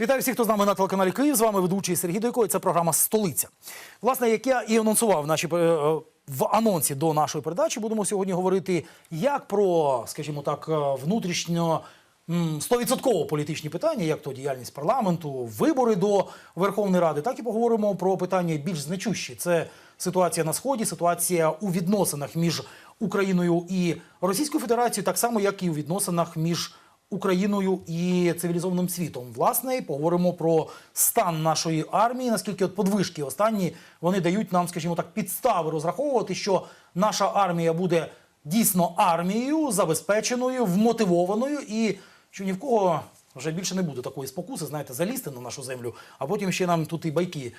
Вітаю всіх, хто з нами на телеканалі Київ. З вами ведучий Сергій Дойко. І це програма Столиця. Власне, як я і анонсував в нашій, е, е, в анонсі до нашої передачі, будемо сьогодні говорити як про, скажімо так, е, внутрішньо. Стовідсотково політичні питання, як то діяльність парламенту, вибори до Верховної Ради, так і поговоримо про питання більш значущі. Це ситуація на сході, ситуація у відносинах між Україною і Російською Федерацією, так само як і у відносинах між Україною і цивілізованим світом. Власне, і поговоримо про стан нашої армії, наскільки от подвижки останні вони дають нам, скажімо так, підстави розраховувати, що наша армія буде дійсно армією, забезпеченою, вмотивованою і що ні в кого. Вже більше не буде такої спокуси, знаєте, залізти на нашу землю, а потім ще нам тут і байки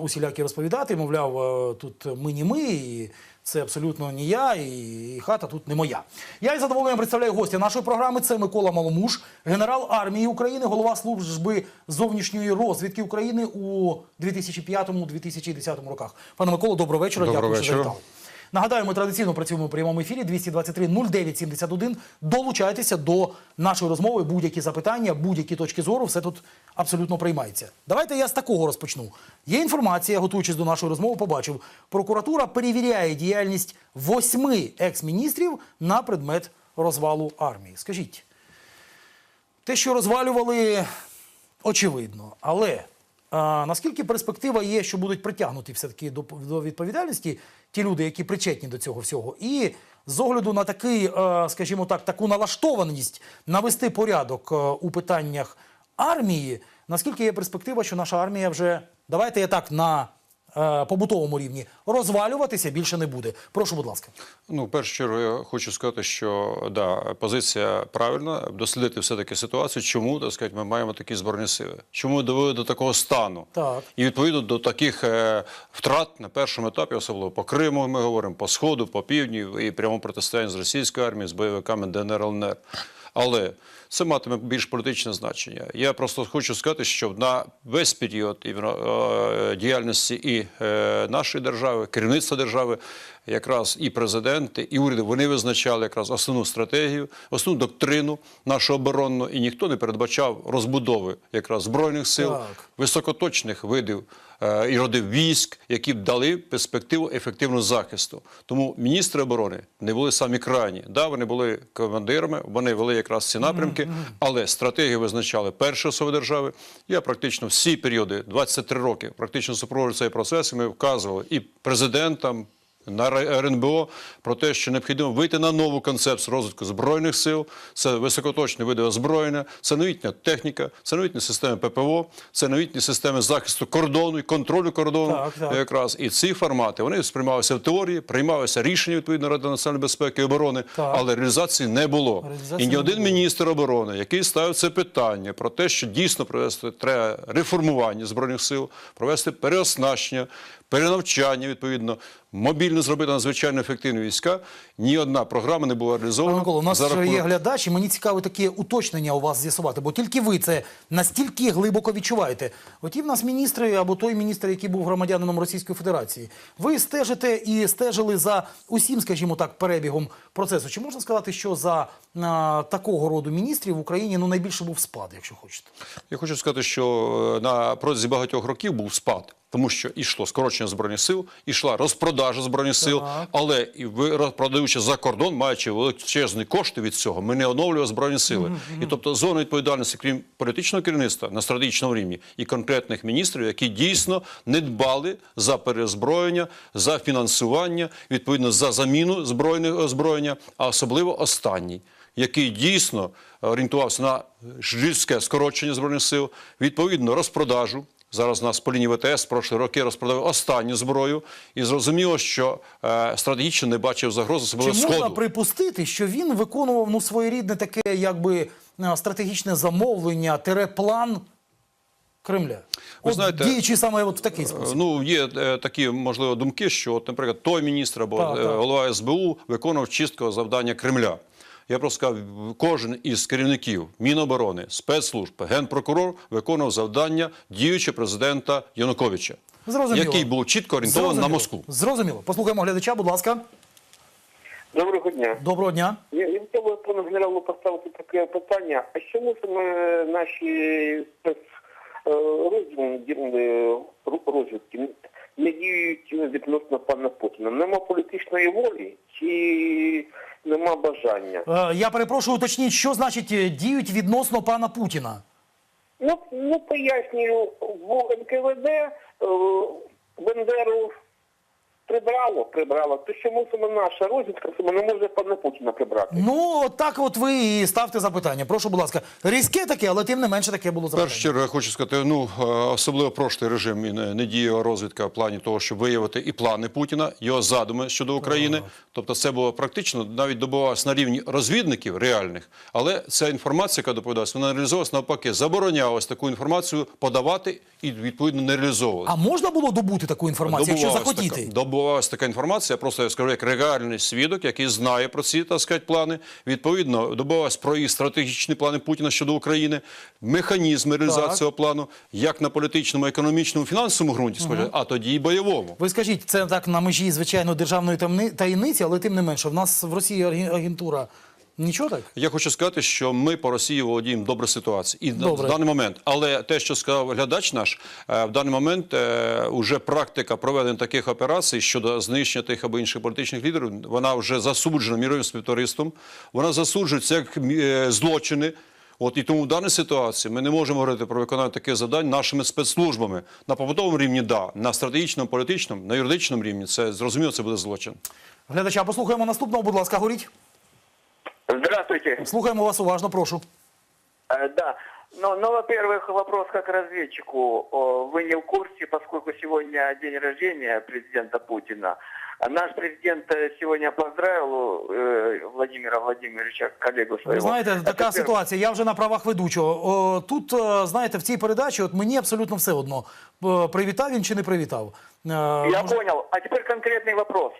усілякі розповідати. Мовляв, е, тут ми не ми, і це абсолютно не я, і, хата тут не моя. Я із задоволенням представляю гостя нашої програми. Це Микола Маломуш, генерал армії України, голова служби зовнішньої розвідки України у 2005-2010 роках. Пане Миколо, доброго вечора. Доброго Дякую, що вечора. завітали. Нагадаю, ми традиційно працюємо у прямому ефірі 223 09 71. Долучайтеся до нашої розмови. Будь-які запитання, будь-які точки зору, все тут абсолютно приймається. Давайте я з такого розпочну. Є інформація, готуючись до нашої розмови, побачив. Прокуратура перевіряє діяльність восьми екс-міністрів на предмет розвалу армії. Скажіть, те, що розвалювали, очевидно. Але наскільки перспектива є, що будуть притягнуті все-таки до, до відповідальності ті люди, які причетні до цього всього? І з огляду на такий, е, скажімо так, таку налаштованість навести порядок е, у питаннях армії, наскільки є перспектива, що наша армія вже, давайте я так, на побутовому рівні, розвалюватися більше не буде. Прошу, будь ласка. Ну, в першу чергу, я хочу сказати, що да, позиція правильна, дослідити все-таки ситуацію, чому так сказати, ми маємо такі збройні сили, чому довели до такого стану. Так. І відповідно до таких е, втрат на першому етапі, особливо по Криму, ми говоримо, по Сходу, по півдні і прямо протистояння з російською армією, з бойовиками ДНР, ЛНР. Але це матиме більш політичне значення. Я просто хочу сказати, що на весь період е, діяльності і е, нашої держави, керівництва держави, якраз і президенти, і уряди вони визначали якраз основну стратегію, основну доктрину нашу оборонну, і ніхто не передбачав розбудови якраз збройних сил, Так. високоточних видів е, і родів військ, які б дали перспективу ефективного захисту. Тому міністри оборони не були самі крайні. Да, вони були командирами, вони вели якраз ці напрямки, але стратегію визначали перші держави. Я практично всі періоди, 23 роки, практично супроводжу цей процес. і Ми вказували і президентам. На РНБО про те, що необхідно вийти на нову концепцію розвитку збройних сил, це високоточні види озброєння, це новітня техніка, це новітні системи ППО, це новітні системи захисту кордону і контролю кордону. Так, так. Якраз і ці формати вони сприймалися в теорії, приймалися рішення відповідно Ради національної безпеки і оборони, Так. але реалізації не було. Реалізації і ні один міністр оборони, який ставив це питання про те, що дійсно провести треба реформування збройних сил, провести переоснащення, перенавчання відповідно, мобільно зробити надзвичайно ефективні війська. Ні одна програма не була Пане реалізована. Микола, у нас за рахунок- є глядач, і мені цікаво такі уточнення у вас з'ясувати, бо тільки ви це настільки глибоко відчуваєте. Оті в нас міністри або той міністр, який був громадянином Російської Федерації. Ви стежите і стежили за усім, скажімо так, перебігом процесу. Чи можна сказати, що за а, такого роду міністрів в Україні ну найбільше був спад, якщо хочете? Я хочу сказати, що е, на протязі багатьох років був спад, тому що йшло скорочення збройних сил, йшла розпродажа збройних сил, але і ви продаючи за кордон, маючи величезні кошти від цього, ми не оновлювали збройні сили. І тобто зона відповідальності, крім політичного керівництва на стратегічному рівні і конкретних міністрів, які дійсно не дбали за перезброєння, за фінансування, відповідно за заміну збройних озброєння, а особливо останній який дійсно орієнтувався на жорстке скорочення збройних сил, відповідно розпродажу. Зараз у нас по лінії ВТС прошлі роки розпродали останню зброю, і зрозуміло, що е, стратегічно не бачив загрози Чи особливо можна припустити, що він виконував ну своєрідне таке, якби стратегічне замовлення, тереплан Кремля? от знаєте, діючи саме от в такий Е, спосіб. Ну, є е, такі, можливо, думки, що, от, наприклад, той міністр або Так, е, голова СБУ виконував чисткове завдання Кремля. Я просто сказав, кожен із керівників Міноборони, спецслужб, генпрокурор виконував завдання діючого президента Януковича, Зрозуміло. який був чітко орієнтований на Москву. Зрозуміло. Послухаємо глядача, будь ласка. Доброго дня. Доброго дня. Я, я хотів би пану генералу поставити таке питання. А чому саме наші спецрозділи розвідки не діють відносно пана Путіна? Нема політичної волі чи нема бажання? Е, я перепрошую, уточніть, що значить е, діють відносно пана Путіна? Ну, ну пояснюю, в НКВД е, Бендеру прибрало, прибрало. То чому саме наша розвідка саме не може пана Путіна прибрати? Ну, от так от ви і ставте запитання. Прошу, будь ласка. Різке таке, але тим не менше таке було В першу чергу я хочу сказати, ну е, особливо прошлий режим і не, не діяла розвідка в плані того, щоб виявити і плани Путіна, його задуми щодо України. Тобто, це було практично навіть добувалося на рівні розвідників реальних, але ця інформація, яка доповідалася, вона реалізовувалася навпаки, заборонялось таку інформацію подавати і відповідно не реалізовувалася. А можна було добути таку інформацію, якщо захотіти? Така, добувалася така інформація, просто я скажу, як реальний свідок, який знає про ці так сказати, плани. Відповідно, добувалась про і стратегічні плани Путіна щодо України, механізми реалізації цього плану, як на політичному, економічному, фінансовому ґрунті, угу. а тоді і бойовому. Ви скажіть, це так на межі, звичайно, державної таємниці, але тим не менше, в нас в Росії аген- агентура. Нічого так? Я хочу сказати, що ми по Росії володіємо добре ситуацією. І Добре. в даний момент, але те, що сказав глядач наш, е, в даний момент е, уже практика проведення таких операцій щодо знищення тих або інших політичних лідерів, вона вже засуджена міровим співтовариством. Вона засуджується як е, злочини. От і тому в даній ситуації ми не можемо говорити про виконання таких завдань нашими спецслужбами на побутовому рівні, да, на стратегічному, політичному, на юридичному рівні. Це зрозуміло, це буде злочин. Глядача, послухаємо наступного, будь ласка, горіть. Здравствуйте. Слухаємо вас уважно, прошу. Э, Да. Ну, ну, во-первых, вопрос как разведчику. О, Вы не в курсе, поскольку сегодня день рождения президента Путина. А Наш президент э, сегодня поздравил э, Владимира Владимировича, коллегу своего. Ви знаєте, Это така первое. ситуація. Я вже на правах ведучого. О, тут, е, знаєте, в цій передачі, от мені абсолютно все одно. Е, Привітав він чи не привітав. Е, Я може- понял. А теперь конкретный вопрос.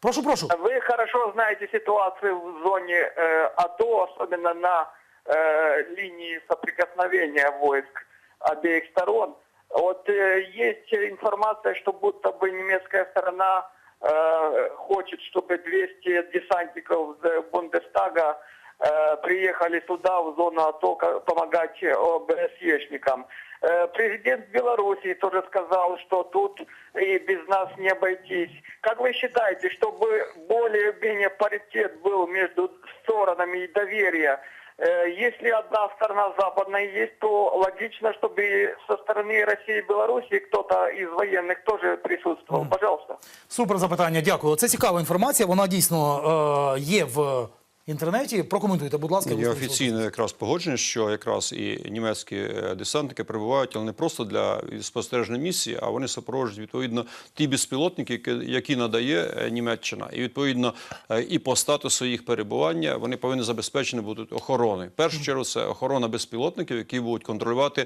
Прошу, прошу. Вы хорошо знаете ситуацию в зоне э, АТО, особенно на э, линии соприкосновения войск обеих сторон. Вот э, есть информация, что будто бы немецкая сторона э, хочет, чтобы 200 десантников с Бундестага э, приехали туда, в зону АТО, ка- помогать э, ОБСЕшникам. Э, Президент Белоруссии тоже сказал, что тут и без нас не обойтись. Как вы считаете, чтобы более-менее паритет был между сторонами и доверие, э, если одна сторона западная есть, то логично, чтобы и со стороны России и Белоруссии кто-то из военных тоже присутствовал. Пожалуйста. Супер запитання, дякую. Це цікава інформація. Вона дійсно е, є в інтернеті. Прокоментуйте, будь ласка. Є офіційне якраз погодження, що якраз і німецькі е, десантники прибувають, але не просто для спостереження місії, а вони супроводжують відповідно ті безпілотники, які- надає е, Німеччина. І відповідно е, і по статусу їх перебування вони повинні забезпечені бути охороною. В першу чергу це охорона безпілотників, які будуть контролювати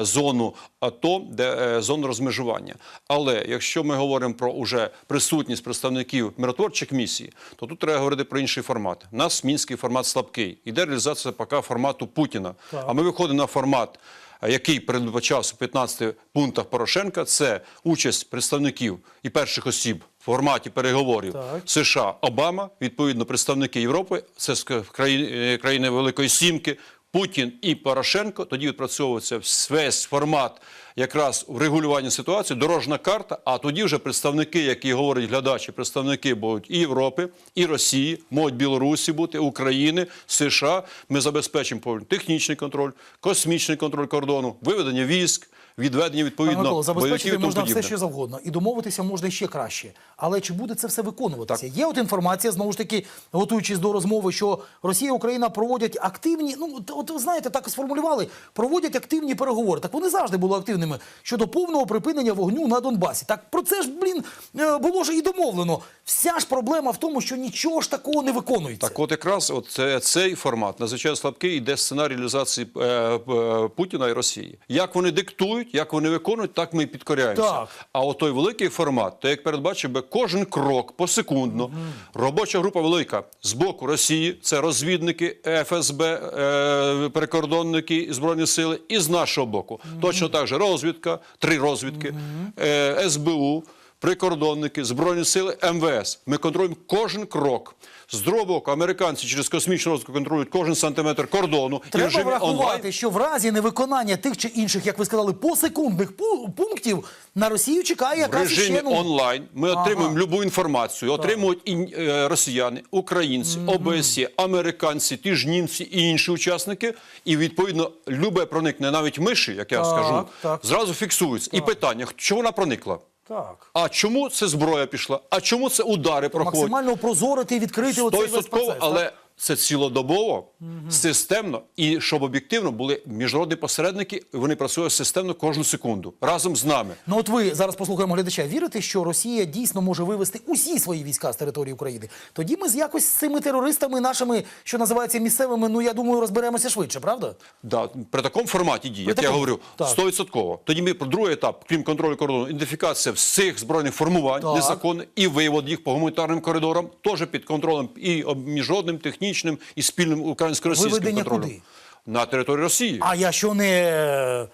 зону АТО, де зону розмежування. Але якщо ми говоримо про уже присутність представників миротворчих місій, то тут треба говорити про інший формат. У нас мінський формат слабкий. Іде реалізація поки формату Путіна. А ми виходимо на формат. е, Який передбачався в 15 пунктах Порошенка, це участь представників і перших осіб в форматі переговорів Так. США, Обама, відповідно, представники Європи, це е, країни Великої Сімки, Путін і Порошенко. Тоді відпрацьовується весь формат якраз врегулювання ситуації, дорожна карта. А тоді вже представники, які говорять глядачі, представники будуть і Європи, і Росії, можуть Білорусі бути, України, США. Ми забезпечимо повний технічний контроль, космічний контроль кордону, виведення військ, відведення Пане відповідно Микола, забезпечити можна все, що завгодно, і домовитися можна ще краще. Але чи буде це все виконуватися? Є от інформація, знову ж таки, готуючись до розмови, що Росія і Україна проводять активні, ну от, ви знаєте, так і сформулювали, проводять активні переговори. Так вони завжди були активними щодо повного припинення вогню на Донбасі. Так про це ж, блін, е, було ж і домовлено. Вся ж проблема в тому, що нічого ж такого не виконується. Так, от якраз от цей формат надзвичайно слабкий йде сценарій реалізації е, е, Путіна і Росії. Як вони диктують, як вони виконують, так ми і підкоряємося. Так. А от той великий формат, то як передбачив би кожен крок посекундно, робоча група велика з боку Росії, це розвідники, ФСБ, е, прикордонники, збройні сили, і з нашого боку. Точно так же розвідка, три розвідки, е, СБУ. Прикордонники, Збройні сили, МВС. Ми контролюємо кожен крок. З другого боку, американці через космічну розвитку контролюють кожен сантиметр кордону. і в Треба режимі врахувати, онлайн. що в разі невиконання тих чи інших, як ви сказали, посекундних пу- пунктів на Росію чекає В режимі ще, ну, онлайн ми Ага. отримуємо любу інформацію. Отримують і е, росіяни, українці, ОБСЄ, американці, ті ж німці і інші учасники. І відповідно любе проникне навіть миші, як я Так, скажу, так. зразу фіксується. І питання: чому вона проникла? Так. А чому це зброя пішла? А чому це удари проходять? Максимально прозорити і відкрити оцей весь процес. але так? Це цілодобово, системно, і щоб об'єктивно були міжнародні посередники, і вони працюють системно кожну секунду разом з нами. Ну от ви зараз послухаємо глядача. Вірите, що Росія дійсно може вивести усі свої війська з території України? Тоді ми з якось з цими терористами, нашими, що називається місцевими, ну я думаю, розберемося швидше, правда? Да, при такому форматі дій, як я говорю. 100%. Тоді ми про другий етап, крім контролю кордону, ідентифікація всіх збройних формувань незаконних і вивод їх по гуманітарним коридорам, теж під контролем і міжнародним, технічним, і спільним українсько-російським Виведення контролем. куди? На території Росії. А я що не.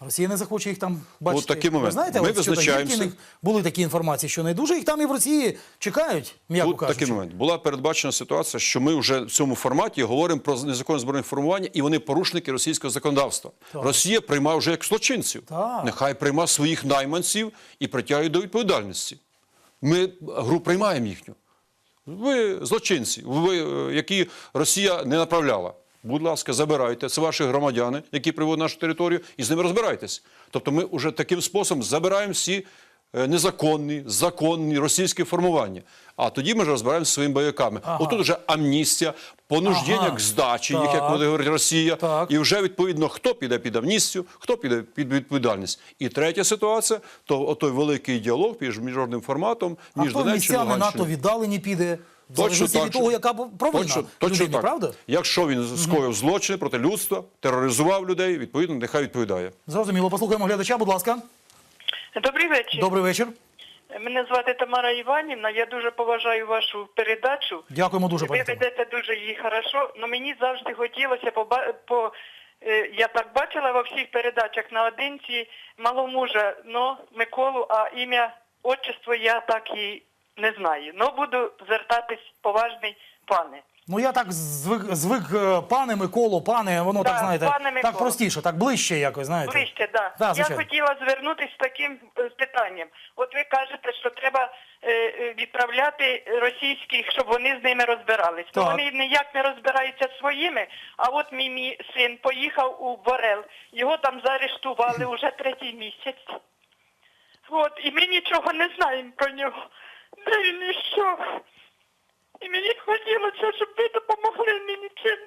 Росія не захоче їх там бачити. От такий момент. Ви знаєте, Ми от визначаємося. Були такі інформації, що не дуже їх там і в Росії чекають, м'яко Тут кажучи. такий момент. Була передбачена ситуація, що ми вже в цьому форматі говоримо про незаконне збройне формування, і вони порушники російського законодавства. Росія приймає вже як злочинців. Так. Нехай приймає своїх найманців і притягує до відповідальності. Ми гру приймаємо їхню. Ви злочинці, ви, е, які Росія не направляла. Будь ласка, забирайте. Це ваші громадяни, які приводять нашу територію, і з ними розбирайтесь. Тобто ми вже таким способом забираємо всі незаконні, законні російські формування. А тоді ми вже розбираємося зі своїми бойовиками. Отут вже амністія, понуждення Ага. к здачі, їх, як буде говорити Росія. Так. І вже відповідно хто піде під амністію, хто піде під відповідальність. І третя ситуація то той великий діалог між міжнародним форматом, А між Донеччиною і місцями НАТО віддалені піде? Точно так, від того, яка провина Точно, точно людини, так. правда? Якщо він скоїв злочин проти людства, тероризував людей, відповідно, нехай відповідає. Зрозуміло, послухаємо глядача, будь ласка. Добрий вечір. Добрий вечір. Мене звати Тамара Іванівна. Я дуже поважаю вашу передачу. Дякуємо дуже, Ви ведете дуже її хорошо, але мені завжди хотілося поба... по. е, Я так бачила во всіх передачах наодинці маломужа, но Миколу, а ім'я отчество я так і не знаю. Ну буду звертатись поважний пане. Ну я так звик, звик е, пане Миколо, пане, воно Да, так знаєте, пане так простіше, так ближче якось, знаєте. Ближче, да. Да, Я хотіла звернутися з таким е, питанням. От ви кажете, що треба е, відправляти російських, щоб вони з ними розбирались. Так. вони ніяк не розбираються своїми. А от мій, мій син поїхав у Борел, його там заарештували уже третій місяць. От, і ми нічого не знаємо про нього. Де він і що. І мені хотілося, щоб ви допомогли мені чим.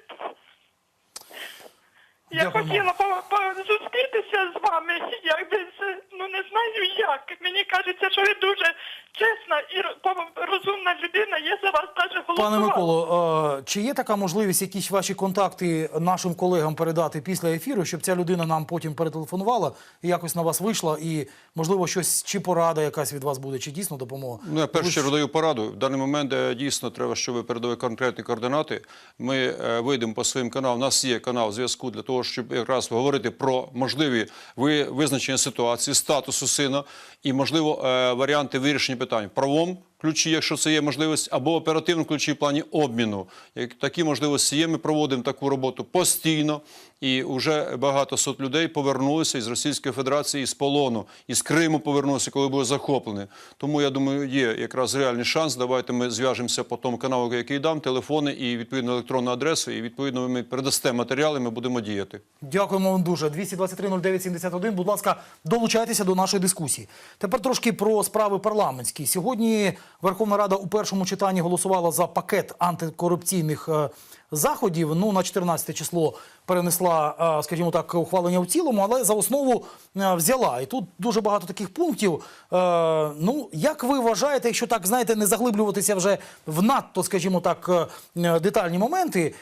Я Дякуємо. хотіла по, по, зустрітися з вами, якби це, ну не знаю як. Мені кажеться, що ви дуже чесна і ро- по- розумна людина. Я за вас навіть голосувала. Пане Миколо, е, чи є така можливість якісь ваші контакти нашим колегам передати після ефіру, щоб ця людина нам потім перетелефонувала і якось на вас вийшла, і можливо щось чи порада якась від вас буде, чи дійсно допомога? Ну, я першу чергу даю пораду. В даний момент е, дійсно треба, щоб ви передали конкретні координати. Ми е, вийдемо по своїм каналам. У нас є канал зв'язку для того, щоб якраз говорити про можливі ви- визначення ситуації, статусу сина і, можливо, е, варіанти вирішення питань в правовому ключі, якщо це є можливість, або оперативному ключі в плані обміну. Такі можливості є, ми проводимо таку роботу постійно. І вже багато сот людей повернулися із Російської Федерації з полону, із Криму повернулися, коли були захоплені. Тому я думаю, є якраз реальний шанс. Давайте ми зв'яжемося по тому каналу, який дам, телефони і відповідно електронну адресу. І відповідно ми передасте матеріали. Ми будемо діяти. Дякуємо вам дуже. 223-09-71. Будь ласка, долучайтеся до нашої дискусії. Тепер трошки про справи парламентські. Сьогодні Верховна Рада у першому читанні голосувала за пакет антикорупційних е, заходів. Ну, на 14 число перенесла, е, скажімо так, ухвалення в цілому, але за основу е, взяла. І тут дуже багато таких пунктів. Е, Ну, як ви вважаєте, якщо так знаєте, не заглиблюватися вже в надто, скажімо так, детальні моменти,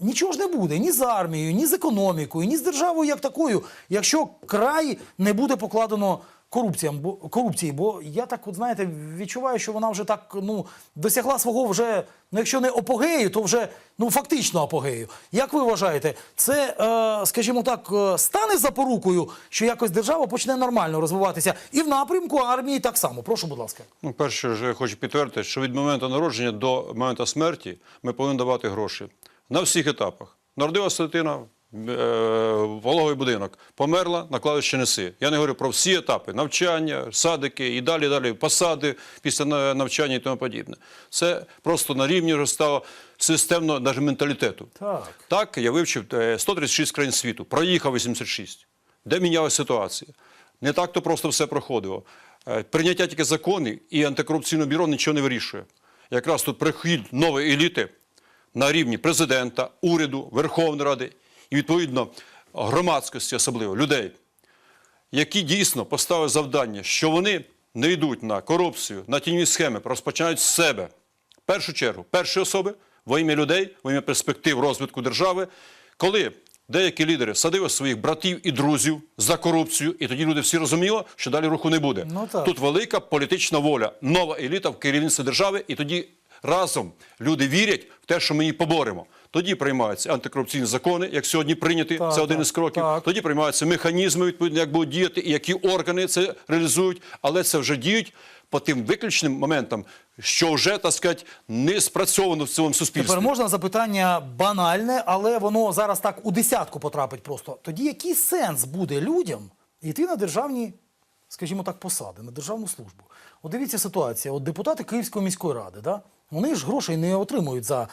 нічого ж не буде ні з армією, ні з економікою, ні з державою як такою, якщо край не буде покладено корупціям, бо корупції, бо я так, от знаєте, відчуваю, що вона вже так ну досягла свого вже, ну якщо не апогею, то вже ну фактично апогею. Як ви вважаєте, це, е, скажімо так, е, стане запорукою, що якось держава почне нормально розвиватися і в напрямку армії так само? Прошу, будь ласка. Ну, перше, ж я хочу підтвердити, що від моменту народження до моменту смерті ми повинні давати гроші на всіх етапах. Народилася дитина, вологий будинок, померла, на кладовище неси. Я не говорю про всі етапи навчання, садики і далі, далі посади після навчання і тому подібне. Це просто на рівні вже стало системно навіть менталітету. Так. Так, я вивчив е, 136 країн світу, проїхав 86. Де мінялася ситуація? Не так то просто все проходило. Е, Прийняття тільки законів і антикорупційне бюро нічого не вирішує. Якраз тут прихід нової еліти на рівні президента, уряду, Верховної Ради і, відповідно, громадськості, особливо людей, які дійсно поставили завдання, що вони не йдуть на корупцію, на тіньові схеми, розпочинають з себе. В першу чергу, перші особи во ім'я людей, во ім'я перспектив розвитку держави, коли деякі лідери садили своїх братів і друзів за корупцію, і тоді люди всі розуміли, що далі руху не буде. Ну, так. Тут велика політична воля, нова еліта в керівництві держави, і тоді разом люди вірять в те, що ми її поборемо. Тоді приймаються антикорупційні закони, як сьогодні прийняті, Так, це один так, із кроків. так. Тоді приймаються механізми, відповідно, як будуть діяти і які органи це реалізують, але це вже діють по тим виключним моментам, що вже, так сказати, не спрацьовано в цілому суспільстві. Тепер можна запитання банальне, але воно зараз так у десятку потрапить просто. Тоді який сенс буде людям йти на державні, скажімо так, посади, на державну службу? От дивіться ситуація. От депутати Київської міської ради, да? вони ж грошей не отримують за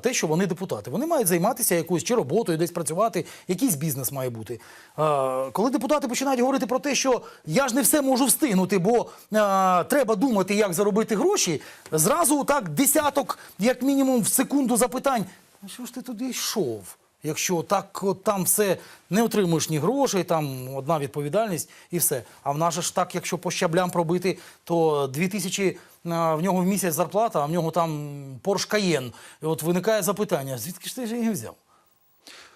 те, що вони депутати. Вони мають займатися якоюсь чи роботою, десь працювати, якийсь бізнес має бути. А, коли депутати починають говорити про те, що я ж не все можу встигнути, бо а, треба думати, як заробити гроші, зразу так десяток, як мінімум, в секунду запитань. А що ж ти туди йшов? Якщо так от, там все не отримуєш ні грошей, там одна відповідальність і все. А в нас же ж так, якщо по щаблям пробити, то 2 тисячі в нього в місяць зарплата, а в нього там Porsche Cayenne. І от виникає запитання, звідки ж ти ж її взяв?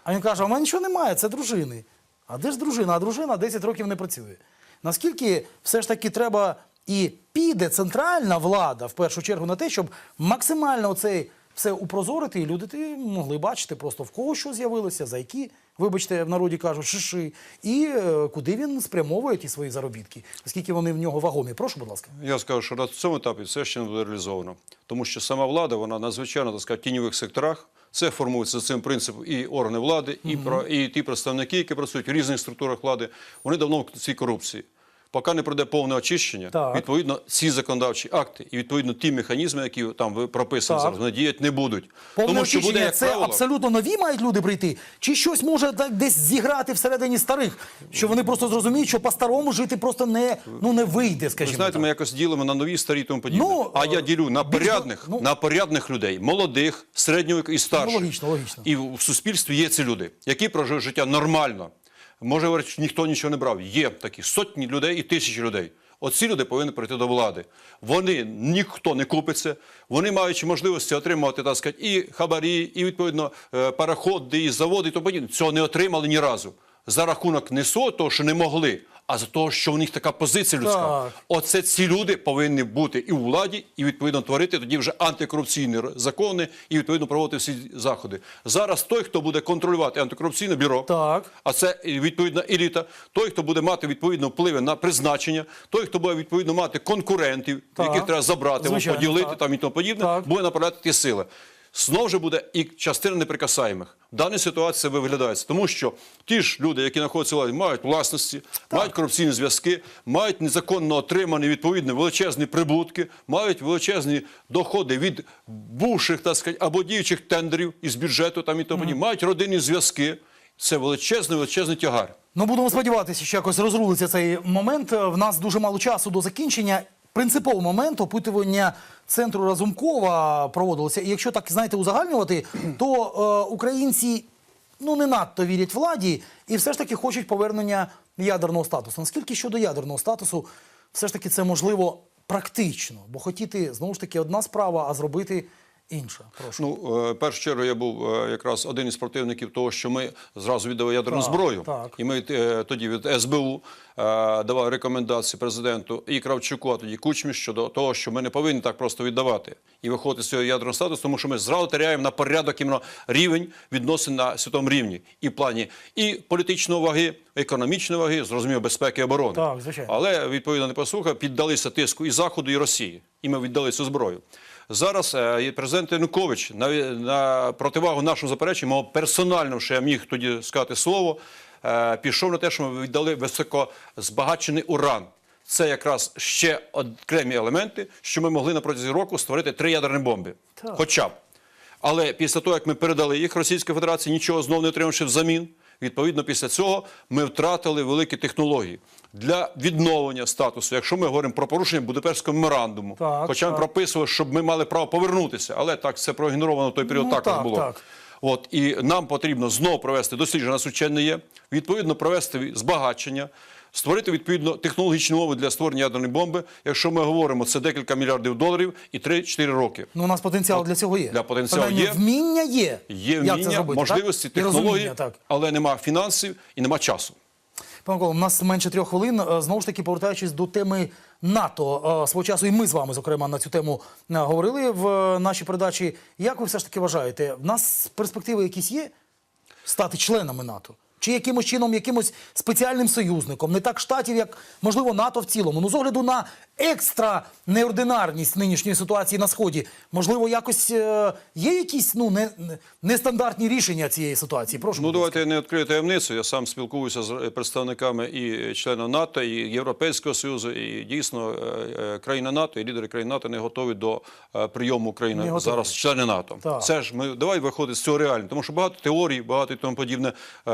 А він каже: а в мене нічого немає, це дружини. А де ж дружина? А дружина 10 років не працює. Наскільки все ж таки треба і піде центральна влада в першу чергу на те, щоб максимально цей все упрозорити, і люди ти могли бачити просто в кого що з'явилося, за які, вибачте, в народі кажуть, шиши, і е, куди він спрямовує ті свої заробітки, оскільки вони в нього вагомі. Прошу, будь ласка. Я скажу, що на цьому етапі це ще не буде реалізовано. Тому що сама влада, вона надзвичайно так сказати, в тіньових секторах. Це формується за цим принципом і органи влади, і, про, і ті представники, які працюють в різних структурах влади. Вони давно в цій корупції. Поки не пройде повне очищення, Так. відповідно, ці законодавчі акти і відповідно ті механізми, які там ви прописані зараз, вони діяти не будуть. Повне Тому що буде як це правило, абсолютно нові мають люди прийти, чи щось може так десь зіграти всередині старих, що вони просто зрозуміють, що по-старому жити просто не, ну, не вийде, Ви скажімо знаєте, так. ми якось ділимо на нові, старі тому подібне. Ну, а я е, ділю на порядних, ну- на порядних людей, молодих, середнього і старших. Ну, логічно, логічно. І в в суспільстві є ці люди, які проживають життя нормально. Може говорити, що ніхто нічого не брав. Є такі сотні людей і тисячі людей. Оці люди повинні прийти до влади. Вони ніхто не купиться. Вони мають можливості отримувати так сказати, і хабарі, і відповідно е, пароходи, і заводи, і тому подібне. Цього не отримали ні разу. За рахунок не того, що не могли, а за того, що в них така позиція людська. Так. Оце ці люди повинні бути і у владі, і відповідно творити тоді вже антикорупційні закони, і відповідно проводити всі заходи. Зараз той, хто буде контролювати антикорупційне бюро, Так. а це відповідна еліта, той, хто буде мати відповідно впливи на призначення, той, хто буде відповідно мати конкурентів, Так. яких треба забрати, Звичайно, поділити так. там і тому подібне, Так. буде направляти ті сили. Знов же буде і частина неприкасаємих. В даній ситуації це виглядається, тому що ті ж люди, які знаходяться владі, мають власності, мають корупційні зв'язки, мають незаконно отримані відповідні величезні прибутки, мають величезні доходи від бувших, так сказати, або діючих тендерів із бюджету там і тому подібне, мають родинні зв'язки. Це величезний, величезний тягар. Ну, будемо сподіватися, що якось розрулиться цей момент. В нас дуже мало часу до закінчення. Принциповий момент опитування центру Разумкова проводилося. І якщо так знаєте узагальнювати, то е, українці ну не надто вірять владі, і все ж таки хочуть повернення ядерного статусу. Наскільки щодо ядерного статусу, все ж таки це можливо практично, бо хотіти знову ж таки одна справа, а зробити інша. Прошу. Ну, е, першу чергу я був е, якраз один із противників того, що ми зразу віддали ядерну Так, зброю. так. І ми е, тоді від СБУ давали рекомендації президенту і Кравчуку, а тоді Кучмі щодо того, що ми не повинні так просто віддавати і виходити з цього ядерного статусу, тому що ми зразу теряємо на порядок іменно рівень відносин на світовому рівні і в плані і політичної ваги, економічної ваги, зрозуміло, безпеки і оборони. Так, звичайно. Але відповідно не послухав, піддалися тиску і Заходу, і Росії. І ми віддали цю зброю. Зараз е, президент Янукович на, на противагу нашому запереченню, мого персонально, що я міг тоді сказати слово, е, пішов на те, що ми віддали високозбагачений уран. Це якраз ще окремі елементи, що ми могли на протязі року створити три ядерні бомби. Хоча б. Але після того, як ми передали їх Російській Федерації, нічого знову не отримавши взамін. Відповідно, після цього ми втратили великі технології для відновлення статусу. Якщо ми говоримо про порушення Будапештського меморандуму, Так, хоча ми так. прописували, щоб ми мали право повернутися, але так це проігноровано в той період Ну, також так, було. так. От і нам потрібно знову провести дослідження на сученне є, відповідно провести збагачення. Створити відповідно технологічні умови для створення ядерної бомби. Якщо ми говоримо, це декілька мільярдів доларів і 3-4 роки. Ну, у нас потенціал для цього є. Для потенціалу є. вміння є. Є Як це вміння, зробити, можливості, так? Технології, так. але нема фінансів і нема часу. Пане Микола, у нас менше трьох хвилин. Е, Знову ж таки, повертаючись до теми НАТО, е, свого часу і ми з вами, зокрема, на цю тему е, говорили в нашій передачі. Як ви все ж таки вважаєте, в нас перспективи якісь є стати членами НАТО? Чи якимось чином, якимось спеціальним союзником, не так штатів, як можливо НАТО в цілому. Ну, з огляду на екстра неординарність нинішньої ситуації на сході, можливо, якось е, є якісь ну не, не- нестандартні рішення цієї ситуації. Прошу. Ну давайте я не відкрию таємницю. Я сам спілкуюся з представниками і членів НАТО, і Європейського Союзу, і дійсно е, е, країни НАТО і лідери країн НАТО не готові до прийому України зараз члени НАТО. Так. Це ж ми давай виходити з цього реально, тому що багато теорій, багато і тому подібне е,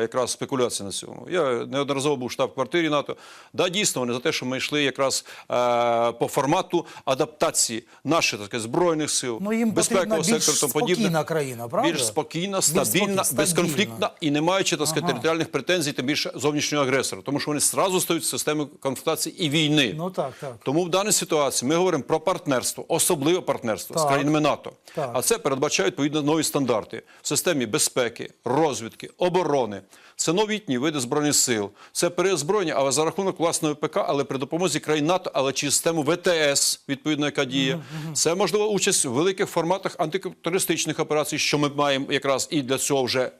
якраз спекуляції на цьому. Я неодноразово був штаб-квартирі НАТО. Да, дійсно, вони за те, що ми йшли якраз е, по формату адаптації наших так збройних сил, Ну, їм безпекового сектору тому подібне. країна, правда? Більш спокійна, стабільна, безконфліктна і не маючи так сказати, територіальних претензій, тим більше зовнішнього агресора, тому що вони зразу стають системою конфронтації і війни. Ну так, так. Тому в даній ситуації ми говоримо про партнерство, особливе партнерство з країнами НАТО. Так. А це передбачає відповідно нові стандарти в системі безпеки, розвідки, оборони. Це новітні види збройних сил, це переозброєння, але за рахунок власної ПК, але при допомозі країн НАТО, але через систему ВТС, відповідно, яка діє. Це можливо участь в великих форматах антитерористичних операцій, що ми маємо якраз і для цього вже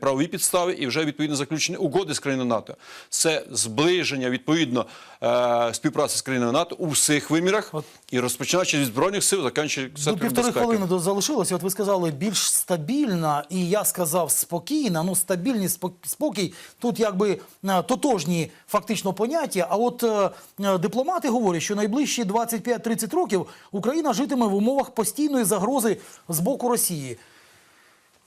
правові підстави, і вже відповідно заключені угоди з країнами НАТО. Це зближення відповідно е, співпраці з країнами НАТО у всіх вимірах і розпочинаючи від збройних сил, закінчуючи До сектором півтори хвилини до- залишилося. От ви сказали більш стабільна, і я сказав спокійна. Ну, стабільність, спокій тут якби е, тотожні фактично поняття. А от е, е, дипломати говорять, що найближчі 25-30 років Україна житиме в умовах постійної загрози з боку Росії.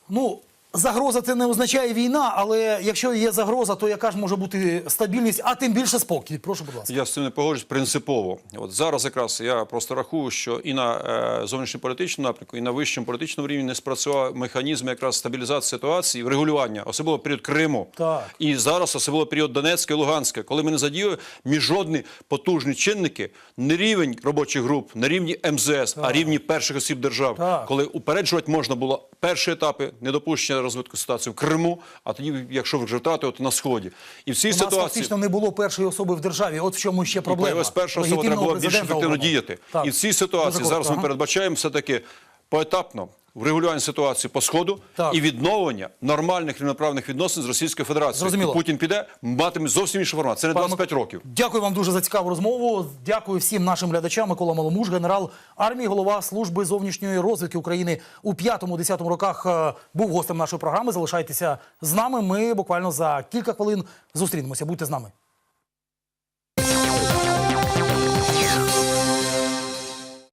Ну. Загроза це не означає війна, але якщо є загроза, то яка ж може бути стабільність, а тим більше спокій. Прошу, будь ласка. Я з цим не погоджуюсь принципово. От зараз якраз я просто рахую, що і на е, зовнішньополітичному напрямку, і на вищому політичному рівні не спрацював механізм якраз стабілізації ситуації, врегулювання, особливо період Криму. Так. І зараз особливо період Донецька і Луганська, коли ми не задіяли міжнародні потужні чинники, не рівень робочих груп, не рівні МЗС, а рівні перших осіб держав, Так. коли упереджувати можна було перші етапи недопущення розвитку ситуації в Криму, а тоді, якщо вже втрати, от на сході. І в цій У нас ситуації фактично не було першої особи в державі. От в чому ще проблема. з перша особа, треба було більш ефективно діяти. Так. І в цій ситуації зараз ми передбачаємо все-таки поетапно врегулювання ситуації по сходу Так. і відновлення нормальних рівноправних відносин з Російською Федерацією. Зрозуміло. І Путін піде, матиме зовсім інший формат. Це не 25 Мик- років. Дякую вам дуже за цікаву розмову. Дякую всім нашим глядачам. Микола Маломуж, генерал армії, голова служби зовнішньої розвідки України у 5-10 роках е, був гостем нашої програми. Залишайтеся з нами. Ми буквально за кілька хвилин зустрінемося. Будьте з нами.